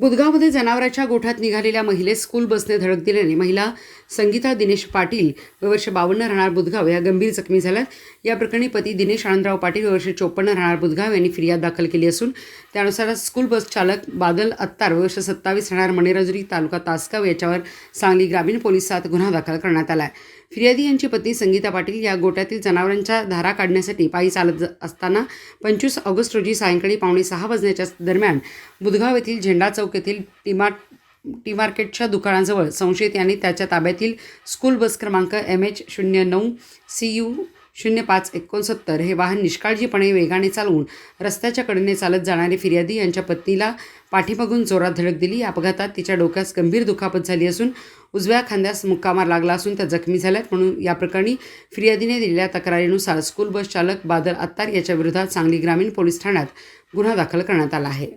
बुधगावमध्ये जनावराच्या गोठ्यात निघालेल्या महिलेस स्कूल बसने धडक दिल्याने महिला संगीता दिनेश पाटील वर्ष बावन्न राहणार बुधगाव या गंभीर जखमी झाल्यात. या प्रकरणी पती दिनेश आनंदराव पाटील वर्ष चोपन्न राहणार बुधगाव यांनी फिर्याद दाखल केली असून त्यानुसार स्कूल बस चालक बादल अत्तार वर्ष सत्तावीस राहणार मणेराजुरी तालुका तासगाव याच्यावर सांगली ग्रामीण पोलिसात गुन्हा दाखल करण्यात आला आहे फिर्यादी यांची पत्नी संगीता पाटील या गोट्यातील जनावरांच्या धारा काढण्यासाठी पायी चालत असताना पंचवीस ऑगस्ट रोजी सायंकाळी पावणे सहा वाजण्याच्या दरम्यान बुधगाव येथील झेंडा चौक येथील टी मार्केटच्या दुकानाजवळ संशयित यांनी त्याच्या ताब्यातील स्कूल बस क्रमांक एम एच शून्य नऊ सी यू शून्य पाच एकोणसत्तर हे वाहन निष्काळजीपणे वेगाने चालवून रस्त्याच्या कडेने चालत जाणारी फिर्यादी यांच्या पत्नीला पाठीमागून जोरात धडक दिली. या अपघातात तिच्या डोक्यास गंभीर दुखापत झाली असून उजव्या खांद्यास मुक्कामार लागला असून त्या जखमी झाल्यात. म्हणून या प्रकरणी फिर्यादीने दिलेल्या तक्रारीनुसार स्कूल बस चालक बादल अत्तार याच्या विरोधात सांगली ग्रामीण पोलीस ठाण्यात गुन्हा दाखल करण्यात आला आहे.